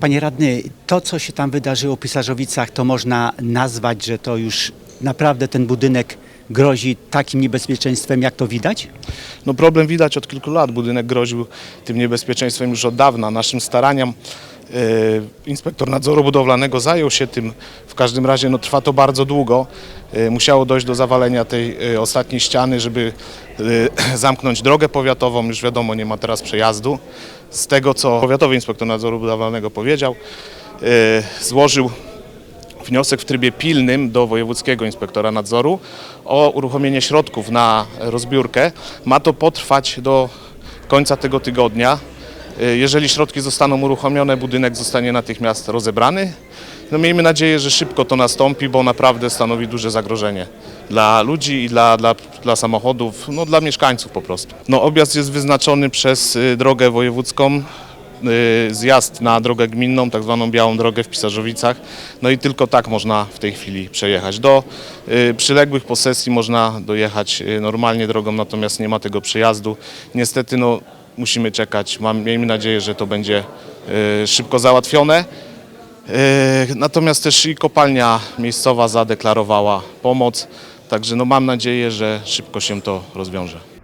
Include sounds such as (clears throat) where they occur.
Panie radny, to co się tam wydarzyło w Pisarzowicach, to można nazwać, że to już naprawdę ten budynek grozi takim niebezpieczeństwem, jak to widać? No problem widać od kilku lat. Budynek groził tym niebezpieczeństwem już od dawna. Naszym staraniom inspektor nadzoru budowlanego zajął się tym. W każdym razie no, trwa to bardzo długo. E, musiało dojść do zawalenia tej e, ostatniej ściany, żeby e, (clears throat) zamknąć drogę powiatową. Już wiadomo, nie ma teraz przejazdu. Z tego, co powiatowy inspektor nadzoru budowlanego powiedział, e, złożył wniosek w trybie pilnym do wojewódzkiego inspektora nadzoru o uruchomienie środków na rozbiórkę. Ma to potrwać do końca tego tygodnia. Y, Jeżeli środki zostaną uruchomione, budynek zostanie natychmiast rozebrany. No miejmy nadzieję, że szybko to nastąpi, bo naprawdę stanowi duże zagrożenie dla ludzi i dla, dla, dla samochodów, no dla mieszkańców po prostu. No objazd jest wyznaczony przez y, drogę wojewódzką, y, zjazd na drogę gminną, tak zwaną białą drogę w Pisarzowicach. No i tylko tak można w tej chwili przejechać. Do y, przyległych posesji można dojechać normalnie drogą, natomiast nie ma tego przejazdu. Niestety no, musimy czekać. Mam, miejmy nadzieję, że to będzie y, szybko załatwione. Y, Natomiast też i kopalnia miejscowa zadeklarowała pomoc, także no mam nadzieję, że szybko się to rozwiąże.